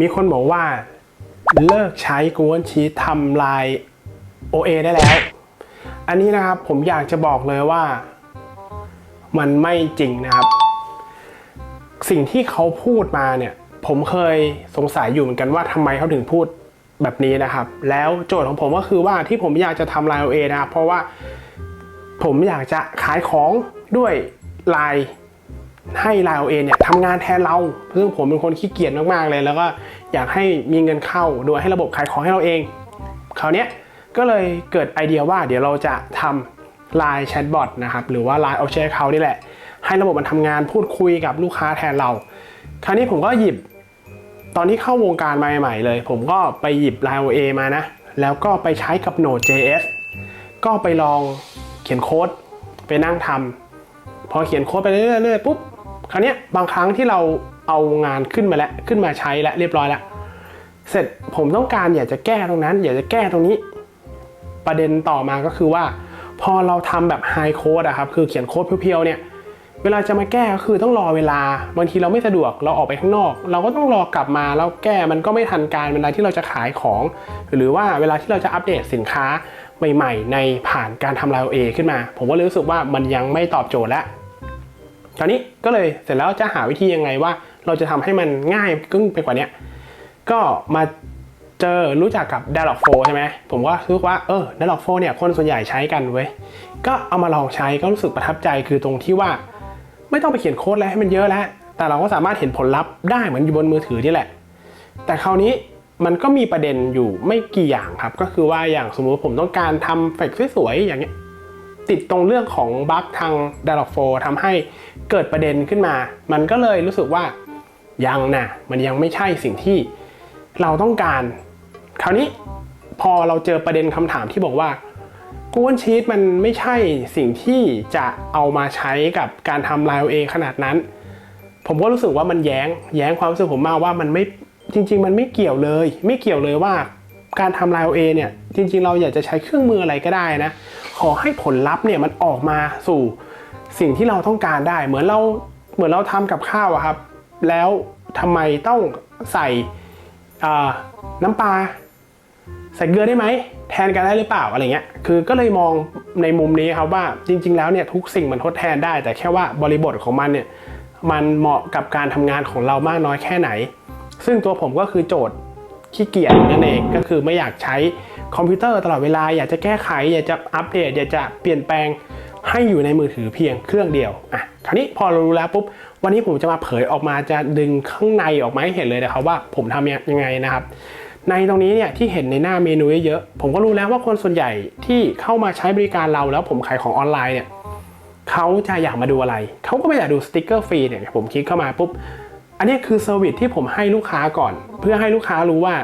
มีคนบอกว่าเลิกใช้ Google Sheet ทำลาย OA ได้แล้ว อันนี้นะครับผมอยากจะบอกเลยว่า มันไม่จริงนะครับ สิ่งที่เขาพูดมาเนี่ย ผมเคยสงสัยอยู่เหมือนกันว่าทำไมเขาถึงพูดแบบนี้นะครับ แล้วโจทย์ของผมก็คือว่าที่ผมอยากจะทำลาย OA นะครับเพราะว่าผมอยากจะขายของด้วยลาย ให้ไลน์เอเนี่ยทำงานแทนเราซึ่งผมเป็นคนขี้เกียจมากๆเลย แล้วก็อยากให้มีเงินเข้าโดยให้ระบบขายของให้เราเองคราวนี้ก็เลยเกิดไอเดียว่าเดี๋ยวเราจะทำไลน์แชทบอทนะครับหรือว่า Line o f f i c i a l Account นี่แหละ ให้ระบบมันทำงานพูดคุยกับลูกค้าแทนเรา คราวนี้ผมก็หยิบตอนที่เข้าวงการมาใหม่ๆเลย ผมก็ไปหยิบ Line OA มานะ แล้วก็ไปใช้กับ Node.js ก็ไปลองเขียนโค้ด ไปนั่งทำพอเขียนโค้ดไปเรื่อยๆปุ๊บ คราวนี้บางครั้งที่เราเอางานขึ้นมาแล้วขึ้นมาใช้แล้วเรียบร้อยแล้วเสร็จผมต้องการอยากจะแก้ตรงนั้น อยากจะแก้ตรงนี้ ประเด็นต่อมาก็คือว่า พอเราทำแบบไฮโค้ดอะครับคือเขียนโค้ดเพียวๆเนี่ยเวลาจะมาแก้ก็คือต้องรอเวลาบางทีเราไม่สะดวกเราออกไปข้างนอก เราก็ต้องรอกลับมาแล้วแก้มันก็ไม่ทันการเวลาที่เราจะขายของ หรือว่าเวลาที่เราจะอัปเดตสินค้าใหม่ ๆ ในผ่านการทำไลน์เอขึ้นมา ผมก็รู้สึกว่ามันยังไม่ตอบโจทย์แล้ วตอนนี้ก็เลยเสร็จแล้วจะหาวิธียังไงว่า เราจะทำให้มันง่ายขึ้นไปกว่านี้ก็มาเจอรู้จักกับ d i a l o g 4ใช่ไหมผมก็รู้สึกว่าเออ d i a l o g 4เนี่ยคนส่วนใหญ่ใช้กันเว้ยก็เอามาลองใช้ก็รู้สึกประทับใจคือตรงที่ว่า ไม่ต้องไปเขียนโค้ดอะไรให้มันเยอะแล้ว แต่เราก็สามารถเห็นผลลัพธ์ได้เหมือนอยู่บนมือถือนี่แหละ แต่คราวนี้มันก็มีประเด็นอยู่ไม่กี่อย่างครับ ก็คือว่าอย่างสมมุติผมต้องการทำเฟกสวยๆอย่างเงี้ยติดตรงเรื่องของบั๊กทาง d i a l o g 4ทำให้ เกิดประเด็นขึ้นมา มันก็เลยรู้สึกว่ายังนะมันยังไม่ใช่สิ่งที่เราต้องการ คราวนี้พอเราเจอประเด็นคำถามที่บอกว่า Google Sheet มันไม่ใช่สิ่งที่จะเอามาใช้กับการทำ Line A ขนาดนั้น ผมก็รู้สึกว่ามันแย้ง แย้งความรู้สึกผมมาว่ามันไม่จริง ๆ มันไม่เกี่ยวเลย ไม่เกี่ยวเลยว่าการทำ Line A เนี่ยจริง ๆ เราอยากจะใช้เครื่องมืออะไรก็ได้นะ ขอให้ผลลัพธ์เนี่ยมันออกมาสู่ สิ่งที่เราต้องการได้ เหมือนเราเหมือนเราทำกับข้าวอะครับ แล้วทำไมต้องใส่น้ำปลาใส่เกลือได้ไหมแทนกันได้หรือเปล่าอะไรเงี้ยคือก็เลยมองในมุมนี้ครับว่าจริง ๆ แล้วเนี่ยทุกสิ่งมันทดแทนได้ แต่แค่ว่าบริบทของมันเนี่ยมันเหมาะกับการทำงานของเรามากน้อยแค่ไหน ซึ่งตัวผมก็คือโจทย์ขี้เกียจนั่นเองก็คือไม่อยากใช้คอมพิวเตอร์ตลอดเวลาอยากจะแก้ไข อยากจะอัปเดต อยากจะเปลี่ยนแปลง ให้อยู่ในมือถือเพียงเครื่องเดียวอะคราวนี้พอเรารู้แล้วปุ๊บวันนี้ผมจะมาเผยออกมาจะดึงข้างในออกมาให้เห็นเลยนะครับว่าผมทำยังไงนะครับ ในตรงนี้เนี่ยที่เห็นในหน้าเมนูเยอะๆผมก็รู้แล้วว่าคนส่วนใหญ่ที่เข้ามาใช้บริการเราแล้วผมขายของออนไลน์เนี่ยเขาจะอยากมาดูอะไร เขาก็ไม่อยากดูสติกเกอร์ฟรีเนี่ยผมคลิกเข้ามาปุ๊บ อันนี้คือเซอร์วิสที่ผมให้ลูกค้าก่อน เพื่อให้ลูกค้ารู้ว่า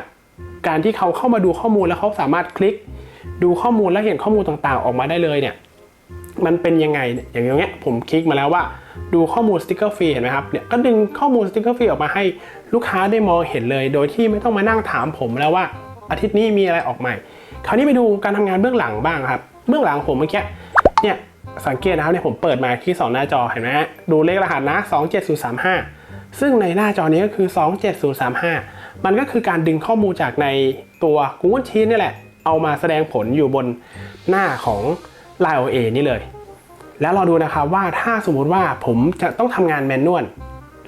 การที่เขาเข้ามาดูข้อมูลแล้วเขาสามารถคลิก ดูข้อมูลและเห็นข้อมูลต่างๆ ออกมาได้เลยเนี่ย มันเป็นยังไง อย่างเงี้ยผมคลิกมาแล้วว่า ดูข้อมูลสติกเกอร์ฟรีเห็นไหมครับเนี่ยก็ดึงข้อมูลสติกเกอร์ฟรีออกมาให้ลูกค้าได้มองเห็นเลย โดยที่ไม่ต้องมานั่งถามผมแล้วว่า อาทิตย์นี้มีอะไรออกใหม่ คราวนี้ไปดูการทำงานเบื้องหลังบ้างครับเบื้องหลังผมเมื่อกี้เนี่ยสังเกตนะครับเนี่ยผมเปิดมาที่สองหน้าจอเห็นไหมดูเลขรหัสนะ 27035 ซึ่งในหน้าจอนี้ก็คือ 27035 มันก็คือการดึงข้อมูลจากในตัว Google Sheet นี่แหละ เอามาแสดงผลอยู่บนหน้าของ Line OA นี่เลย แล้วเราดูนะครับว่าถ้าสมมติว่าผมจะต้องทำงานแมนนวล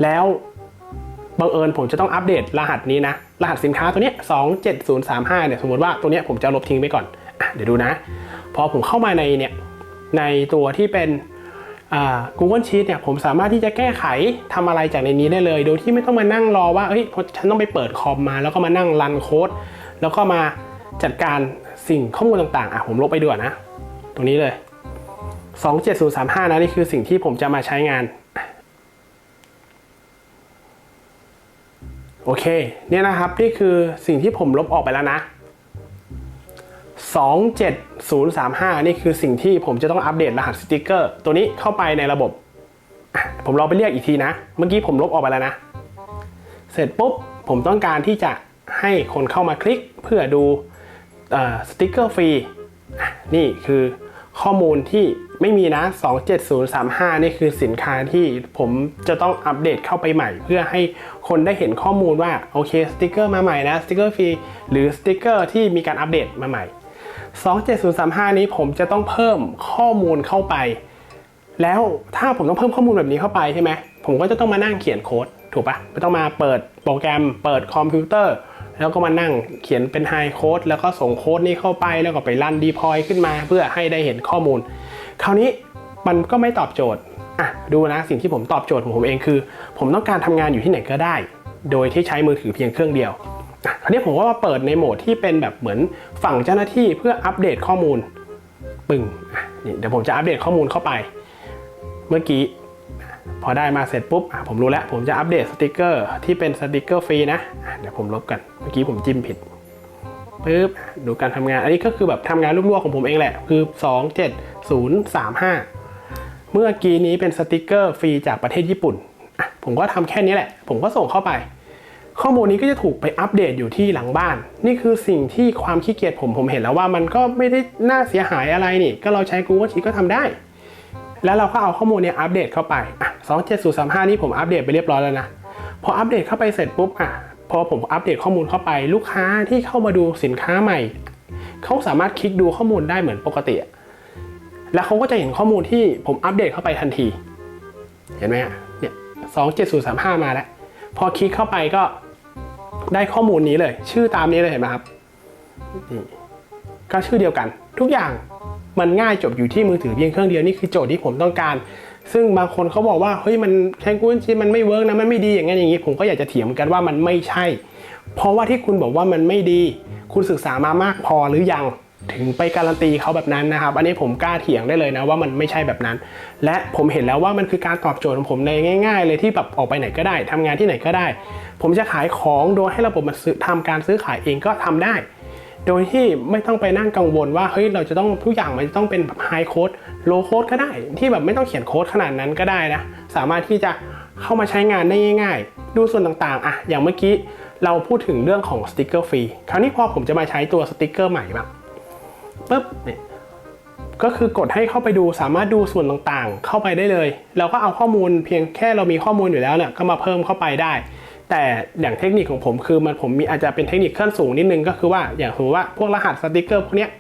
แล้วบังเอิญผมจะต้องอัปเดตรหัสนี้นะ รหัสสินค้าตัวนี้ย27035เนี่ยสมมติว่าตัวนี้ผมจะลบทิ้งไปก่อนอเดี๋ยวดูนะ พอผมเข้ามาในเนี่ยในตัวที่เป็น Google Sheet เนี่ยผมสามารถที่จะแก้ไขทำอะไรจากในนี้ได้เลย โดยที่ไม่ต้องมานั่งรอว่าเอ้ยฉันต้องไปเปิดคอมมา แล้วก็มานั่งรันโค้ดแล้วก็มาจัดการสิ่งข้อมูลต่างๆอะผมลบไปด้วยนะ ตรงนี้เลย 27035 นะนี่คือสิ่งที่ผมจะมาใช้งาน โอเค เนี่ยนะครับ นี่คือสิ่งที่ผมลบออกไปแล้วนะ 27035 นี่คือสิ่งที่ผมจะต้องอัปเดตรหัสสติกเกอร์ ตัวนี้เข้าไปในระบบ ผมลองไปเรียกอีกทีนะ เมื่อกี้ผมลบออกไปแล้วนะ เสร็จปุ๊บ ผมต้องการที่จะให้คนเข้ามาคลิกเพื่อดูสติกเกอร์ฟรี นี่คือ ข้อมูลที่ไม่มีนะ 27035 นี่คือสินค้าที่ผมจะต้องอัปเดตเข้าไปใหม่ เพื่อให้คนได้เห็นข้อมูลว่า โอเคสติกเกอร์มาใหม่นะสติกเกอร์ฟรีหรือสติกเกอร์ที่มีการอัปเดตมาใหม่ 27035 นี้ผมจะต้องเพิ่มข้อมูลเข้าไป แล้วถ้าผมต้องเพิ่มข้อมูลแบบนี้เข้าไปใช่ไหมผมก็จะต้องมานั่งเขียนโค้ดถูกปะไม่ต้องมาเปิดโปรแกรม เปิดคอมพิวเตอร์ แล้วก็มานั่งเขียนเป็นไฮโค้ดแล้วก็ส่งโค้ดนี้เข้าไปแล้วก็ไปรันดีพอยขึ้นมา เพื่อให้ได้เห็นข้อมูล คราวนี้มันก็ไม่ตอบโจทย์อะดูนะสิ่งที่ผมตอบโจทย์ของผมเองคือ ผมต้องการทำงานอยู่ที่ไหนก็ได้ โดยที่ใช้มือถือเพียงเครื่องเดียวอะคราวนี้ผมก็มาเปิดในโหมดที่เป็นแบบเหมือนฝั่งเจ้าหน้าที่เพื่ออัปเดตข้อมูลปึ้งอะนี่เดี๋ยวผมจะอัปเดตข้อมูลเข้าไป เมื่อกี้ พอได้มาเสร็จปุ๊บผมรู้แล้ว ผมจะอัปเดตสติกเกอร์ที่เป็นสติกเกอร์ฟรีนะเดี๋ยวผมลบกันเมื่อกี้ผมจิ้มผิดปึ๊บดูการทำงานอันนี้ก็คือแบบทำงานรวบๆของผมเองแหละ คือ 2 7 0 3 5 เมื่อกี้นี้เป็นสติกเกอร์ฟรีจากประเทศญี่ปุ่น ผมก็ทำแค่นี้แหละ ผมก็ส่งเข้าไป ข้อมูลนี้ก็จะถูกไปอัปเดตอยู่ที่หลังบ้าน นี่คือสิ่งที่ความขี้เกียจผมผมเห็นแล้วว่ามันก็ไม่ได้น่าเสียหายอะไรนี่ ก็เราใช้ Google Sheet ก็ทำได้ แล้วเราก็เอาข้อมูลเนี่ยอัปเดตเข้าไปอะ27035 นี่ผมอัปเดตไปเรียบร้อยแล้วนะ พออัปเดตเข้าไปเสร็จปุ๊บอะพอผมอัปเดตข้อมูลเข้าไป ลูกค้าที่เข้ามาดูสินค้าใหม่ เขาสามารถคลิกดูข้อมูลได้เหมือนปกติ แล้วเขาก็จะเห็นข้อมูลที่ผมอัปเดตเข้าไปทันที เห็นไหมอะเนี่ย27035 มาแล้ว พอคลิกเข้าไปก็ได้ข้อมูลนี้เลย ชื่อตามนี้เลยเห็นไหมครับก็ชื่อเดียวกัน ทุกอย่าง มันง่ายจบอยู่ที่มือถือเพียงเครื่องเดียวนี่คือโจทย์ที่ผมต้องการ ซึ่งบางคนเขาบอกว่าเฮ้ยมันใช้ Google Sheet มันไม่เวิร์กนะมันไม่ดีอย่างนั้นอย่างนี้ ผมก็อยากจะเถียงเหมือนกันว่ามันไม่ใช่ เพราะว่าที่คุณบอกว่ามันไม่ดี คุณศึกษามามากพอหรือยังถึงไปการันตีเขาแบบนั้นนะครับ อันนี้ผมกล้าเถียงได้เลยนะว่ามันไม่ใช่แบบนั้น และผมเห็นแล้วว่ามันคือการตอบโจทย์ของผมในง่าย ๆ เลยที่แบบออกไปไหนก็ได้ทำงานที่ไหนก็ได้ ผมจะขายของโดยให้ระบบมันซื้อทำการซื้อขายเองก็ทำได้ โดยที่ไม่ต้องไปนั่งกังวลว่าเฮ้ยเราจะต้องทุกอย่างมันจะต้องเป็นแบบไฮโค้ดโลโค้ดก็ได้ ที่แบบไม่ต้องเขียนโค้ดขนาดนั้นก็ได้นะ สามารถที่จะเข้ามาใช้งานได้ง่าย ๆ ดูส่วนต่างๆอะอย่างเมื่อกี้เราพูดถึงเรื่องของสติกเกอร์ฟรีคราวนี้พอผมจะมาใช้ตัวสติกเกอร์ใหม่บ้างปุ๊บเนี่ยก็คือกดให้เข้าไปดูสามารถดูส่วนต่างๆ เข้าไปได้เลย เราก็เอาข้อมูลเพียงแค่เรามีข้อมูลอยู่แล้วเนี่ยก็มาเพิ่มเข้าไปได้ แต่อย่างเทคนิคของผมคือมันผมมีอาจจะเป็นเทคนิคขั้นสูงนิดนึงก็คือว่าอย่างสมมติว่าพวกรหัสสติกเกอร์พวกเนี้ย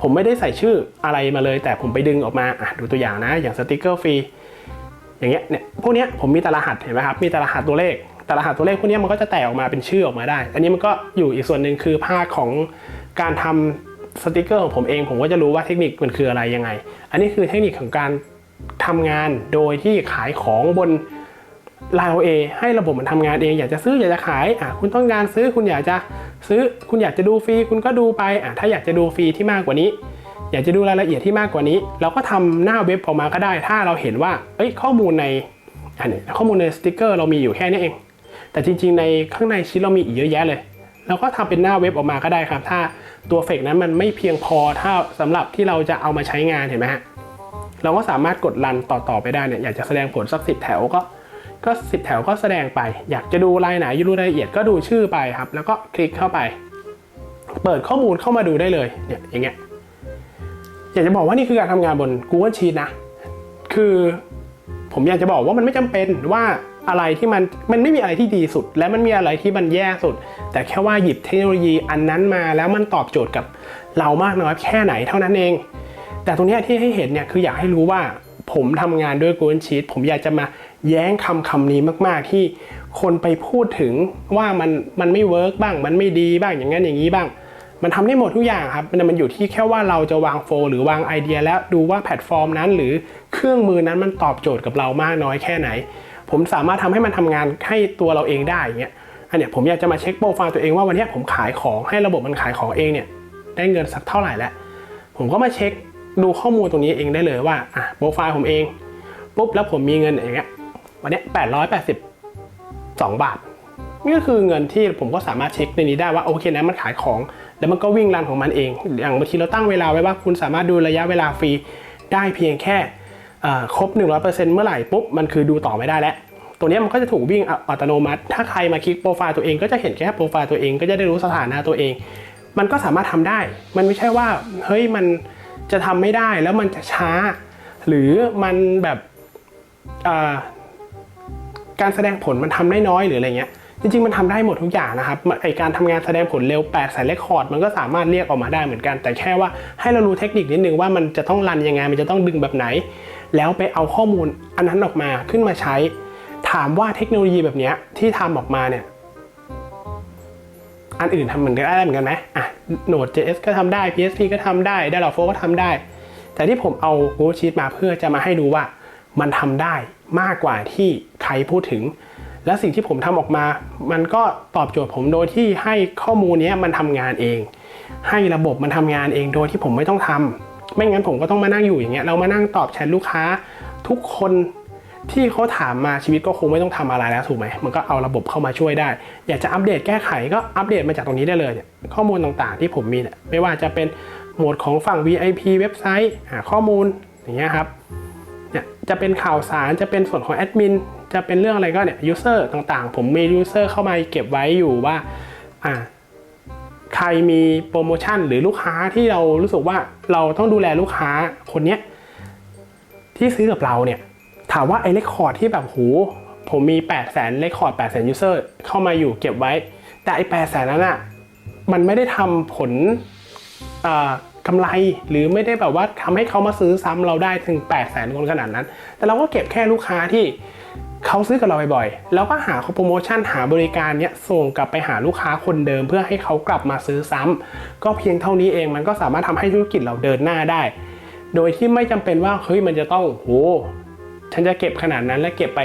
ผมไม่ได้ใส่ชื่ออะไรมาเลย แต่ผมไปดึงออกมาอะดูตัวอย่างนะ อย่างสติกเกอร์ฟรีอย่างเงี้ยเนี่ยพวกเนี้ยผมมีแต่รหัสเห็นไหมครับมีแต่รหัสตัวเลขแต่รหัสตัวเลขพวกเนี้ยมันก็จะแตกออกมาเป็นชื่อออกมาได้ อันนี้มันก็อยู่อีกส่วนหนึ่งคือภาคของการทำสติกเกอร์ของผมเอง ผมก็จะรู้ว่าเทคนิคมันคืออะไรยังไง อันนี้คือเทคนิคของการทำงานโดยที่ขายของบน ไลน์ a ให้ระบบมันทำงานเองอยากจะซื้ออยากจะขายอะคุณต้องการซื้อคุณอยากจะซื้อคุณอยากจะดูฟรีคุณก็ดูไปอะถ้าอยากจะดูฟรีที่มากกว่านี้ อยากจะดูรายละเอียดที่มากกว่านี้ เราก็ทำหน้าเว็บออกมาก็ได้ ถ้าเราเห็นว่าเอ้ยข้อมูลในอันนี้ข้อมูลในสติกเกอร์เรามีอยู่แค่นี้เอง แต่จริง ๆ ในข้างในชิ้นเรามีอีกเยอะแยะเลยเราก็ทำเป็นหน้าเว็บออกมาก็ได้ครับ ถ้าตัวเฟกนั้นมันไม่เพียงพอถ้าสำหรับที่เราจะเอามาใช้งานเห็นไหมฮะเราก็สามารถกดรันต่อๆไปได้เนี่ยอยากจะแสดงผลสักสิบแถวก็ ก็สิบแถวก็แสดงไป อยากจะดูรายไหนยูรู้รายละเอียดก็ดูชื่อไปครับ แล้วก็คลิกเข้าไป เปิดข้อมูลเข้ามาดูได้เลยเนี่ยอย่างเงี้ยอยากจะบอกว่านี่คือการทำงานบน Google Sheet นะ คือผมอยากจะบอกว่ามันไม่จำเป็นว่าอะไรที่มันมันไม่มีอะไรที่ดีสุด และมันมีอะไรที่มันแย่สุด แต่แค่ว่าหยิบเทคโนโลยีอันนั้นมาแล้วมันตอบโจทย์กับเรามากน้อยแค่ไหนเท่านั้นเอง แต่ตรงนี้ที่ให้เห็นเนี่ยคืออยากให้รู้ว่าผมทำงานด้วย Google Sheet ผมอยากจะมา แย้งคำคำนี้มาก ๆ ที่คนไปพูดถึงว่ามันมันไม่เวิร์กบ้าง มันไม่ดีบ้างอย่างนั้นอย่างนี้บ้าง มันทำได้หมดทุกอย่างครับมันมันอยู่ที่แค่ว่าเราจะวางโฟลหรือวางไอเดีย แล้วดูว่าแพลตฟอร์มนั้น หรือเครื่องมือนั้นมันตอบโจทย์กับเรามากน้อยแค่ไหน ผมสามารถทำให้มันทำงานให้ตัวเราเองได้อย่างเงี้ยอันเนี้ยผมอยากจะมาเช็คโปรไฟล์ตัวเองว่าวันนี้ผมขายของให้ระบบมันขายของเองเนี่ยได้เงินสักเท่าไหร่แล้วผมก็มาเช็คดูข้อมูลตรงนี้เองได้เลยว่าอะโปรไฟล์ผมเองปุ๊บแล้วผมมีเงินอย่างเงี้ย วันนี้ย882 บาทนี่ก็คือเงินที่ผมก็สามารถเช็คในนี้ได้ว่าโอเคนะมันขายของ แล้วมันก็วิ่งรันของมันเอง อย่างบางทีเราตั้งเวลาไว้ว่าคุณสามารถดูระยะเวลาฟรีได้เพียงแค่เอ่อครบ 100%เมื่อไหร่ปุ๊บมันคือดูต่อไม่ได้แล้วตัวนี้มันก็จะถูกวิ่งอัตโนมัติ ถ้าใครมาคลิกโปรไฟล์ตัวเองก็จะเห็นแค่โปรไฟล์ตัวเองก็จะได้รู้สถานะตัวเอง มันก็สามารถทำได้ มันไม่ใช่ว่าเฮ้ยมันจะทำไม่ได้แล้วมันจะช้า หรือมันแบบ การแสดงผลมันทำได้น้อยหรืออะไรเงี้ยจริงๆ มันทำได้หมดทุกอย่างนะครับไอการทำงานแสดงผลเร็ว8สายเลคคอร์ดมันก็สามารถเรียกออกมาได้เหมือนกัน แต่แค่ว่าให้เรารู้เทคนิคนิดนึงว่ามันจะต้องรันยังไง มันจะต้องดึงแบบไหน แล้วไปเอาข้อมูลอันนั้นออกมาขึ้นมาใช้ ถามว่าเทคโนโลยีแบบนี้ที่ทำออกมาเนี่ยอันอื่นทำเหมือนกันได้เหมือนกันไหมอะ Node.js ก็ทำได้ PHP ก็ทำได้ d a l o f o ก็ทำได้ แต่ที่ผมเอา Google Sheet มาเพื่อจะมาให้ดูว่ามันทำได้ มากกว่าที่ใครพูดถึง และสิ่งที่ผมทำออกมา มันก็ตอบโจทย์ผมโดยที่ให้ข้อมูลนี้มันทำงานเอง ให้ระบบมันทำงานเองโดยที่ผมไม่ต้องทำไม่งั้นผมก็ต้องมานั่งอยู่อย่างเงี้ยเรามานั่งตอบแชทลูกค้า ทุกคนที่เขาถามมาชีวิตก็คงไม่ต้องทำอะไรแล้วถูกไหมมันก็เอาระบบเข้ามาช่วยได้ อยากจะอัปเดตแก้ไขก็อัปเดตมาจากตรงนี้ได้เลยเนี่ยข้อมูลต่างๆที่ผมมีเนี่ยไม่ว่าจะเป็นหมวดของฝั่ง VIP เว็บไซต์หาข้อมูลอย่างเงี้ยครับ เนี่ยจะเป็นข่าวสารจะเป็นส่วนของแอดมินจะเป็นเรื่องอะไรก็เนี่ยยูเซอร์ต่างๆ ผมมียูเซอร์เข้ามาเก็บไว้อยู่ว่าอ่าใครมีโปรโมชั่นหรือลูกค้าที่เรารู้สึกว่าเราต้องดูแลลูกค้าคนเนี้ยที่ซื้อกับเราเนี่ยถามว่าไอ้เลคคอร์ดที่แบบโหผมมี 8 0 0 0 0 0เลคคอร์ด8 0 0 0 0ยูเซอร์เข้ามาอยู่เก็บไว้ แต่ไอ้8 0 0 0 0นั้นอะมันไม่ได้ทำผล อ่ากำไรหรือไม่ได้แบบว่าทำให้เขามาซื้อซ้ำเราได้ถึง 8 0 0 0 0 0คนขนาดนั้น แต่เราก็เก็บแค่ลูกค้าที่เขาซื้อกับเราบ่อยๆ แล้วก็หาโปรโมชั่นหาบริการเนี้ยส่งกลับไปหาลูกค้าคนเดิม เพื่อให้เขากลับมาซื้อซ้ำก็เพียงเท่านี้เองมันก็สามารถทำให้ธุรกิจเราเดินหน้าได้ โดยที่ไม่จำเป็นว่าเฮ้ยมันจะต้องโหฉันจะเก็บขนาดนั้นแล้วเก็บไป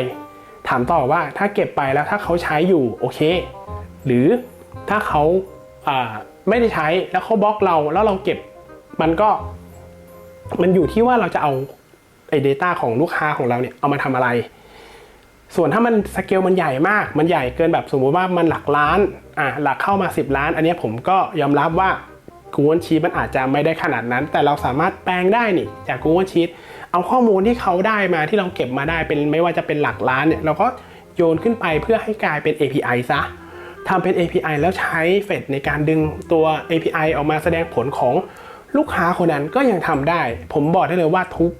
ถามต่อว่าถ้าเก็บไปแล้วถ้าเขาใช้อยู่โอเค หรือถ้าเขาไม่ได้ใช้แล้วเขาบล็อกเราแล้วเราเก็บ มันก็มันอยู่ที่ว่าเราจะเอาไอ้ data ของลูกค้าของเราเนี่ยเอามาทำอะไร ส่วนถ้ามันสเกลมันใหญ่มาก มันใหญ่เกินแบบสมมติว่ามันหลักล้านอะหลักเข้ามา 10 ล้าน อันนี้ผมก็ยอมรับว่า Google Sheet มันอาจจะไม่ได้ขนาดนั้น แต่เราสามารถแปลงได้นี่จาก Google Sheet เอาข้อมูลที่เขาได้มาที่เราเก็บมาได้เป็นไม่ว่าจะเป็นหลักล้านเนี่ยเราก็โยนขึ้นไปเพื่อให้กลายเป็น API ซะทำเป็น API แล้วใช้เฟดในการดึงตัว API ออกมาแสดงผลของ ลูกค้าคนนั้นก็ยังทำได้ ผมบอกได้เลยว่าทุก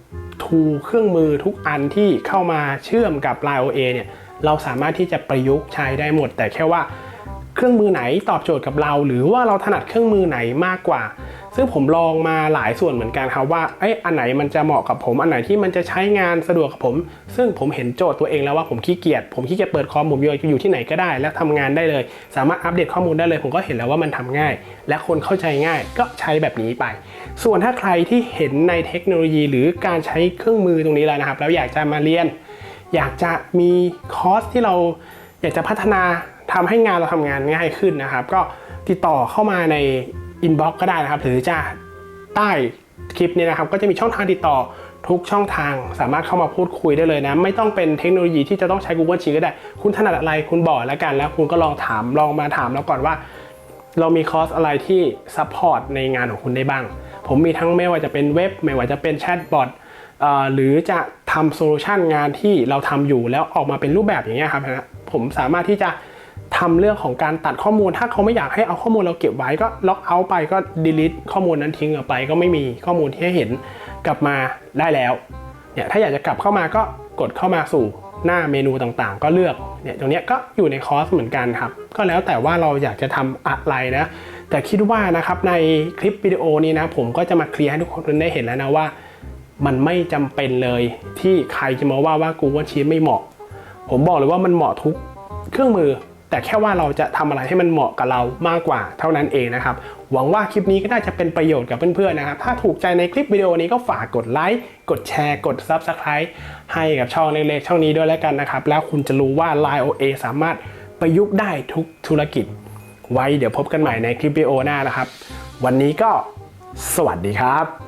ทูเครื่องมือทุกอันที่เข้ามาเชื่อมกับ Line OA เนี่ยเราสามารถที่จะประยุกต์ใช้ได้หมด แต่แค่ว่าเครื่องมือไหนตอบโจทย์กับเรา หรือว่าเราถนัดเครื่องมือไหนมากกว่า ซึ่งผมลองมาหลายส่วนเหมือนกันครับว่าเอ้อันไหนมันจะเหมาะกับผมอันไหนที่มันจะใช้งานสะดวกกับผม ซึ่งผมเห็นโจทย์ตัวเองแล้วว่าผมขี้เกียจผมขี้เกียจเปิดคอมผมอยู่ที่ไหนก็ได้ แล้วทำงานได้เลย สามารถอัปเดตข้อมูลได้เลย ผมก็เห็นแล้วว่ามันทำง่าย และคนเข้าใจง่ายก็ใช้แบบนี้ไป ส่วนถ้าใครที่เห็นในเทคโนโลยี หรือการใช้เครื่องมือตรงนี้แล้วนะครับ แล้วอยากจะมาเรียน อยากจะมีคอร์สที่เราอยากจะพัฒนาทำให้งานเราทำงานง่ายขึ้นนะครับ ก็ติดต่อเข้ามาใน อินบ็อกก็ได้นะครับ หรือจะใต้คลิปนี้นะครับก็จะมีช่องทางติดต่อทุกช่องทางสามารถเข้ามาพูดคุยได้เลยนะ ไม่ต้องเป็นเทคโนโลยีที่จะต้องใช้ Google Sheet ก็ได้ คุณถนัดอะไรคุณบอกแล้วกัน แล้วคุณก็ลองถามลองมาถามแล้วก่อนว่า เรามีคอร์สอะไรที่ซัพพอร์ตในงานของคุณได้บ้าง ผมมีทั้งไม่ว่าจะเป็นเว็บ ไม่ว่าจะเป็นแชทบอทหรือจะทำโซลูชันงานที่เราทำอยู่แล้วออกมาเป็นรูปแบบอย่างเงี้ยครับนะผมสามารถที่จะ ทำเรื่องของการตัดข้อมูล ถ้าเขาไม่อยากให้เอาข้อมูลเราเก็บไว้ก็ล็อกเอาท์ไปก็ delete ข้อมูลนั้นทิ้งออกไป ก็ไม่มีข้อมูลที่ให้เห็นกลับมาได้แล้วเนี่ยถ้าอยากจะกลับเข้ามาก็กดเข้ามาสู่หน้าเมนูต่างๆ ก็เลือกเนี่ยตรงนี้ก็อยู่ในคอร์สเหมือนกันครับ ก็แล้วแต่ว่าเราอยากจะทำอะไรนะ แต่คิดว่านะครับในคลิปวิดีโอนี้นะผมก็จะมาเคลียร์ให้ทุกคนได้เห็นแล้วนะว่า มันไม่จำเป็นเลยที่ใครจะมาว่าว่า Google Sheet ไม่เหมาะ ผมบอกเลยว่ามันเหมาะทุกเครื่องมือ แต่แค่ว่าเราจะทำอะไรให้มันเหมาะกับเรามากกว่าเท่านั้นเองนะครับ หวังว่าคลิปนี้ก็น่าจะเป็นประโยชน์กับเพื่อนๆนะครับ ถ้าถูกใจในคลิปวิดีโอนี้ก็ฝากกดไลค์กดแชร์กด Subscribe ให้กับช่องเล็กๆช่องนี้ด้วยแล้วกันนะครับ แล้วคุณจะรู้ว่า Line OA สามารถประยุกต์ได้ทุกธุรกิจ ไว้เดี๋ยวพบกันใหม่ในคลิปวิดีโอหน้านะครับ วันนี้ก็สวัสดีครับ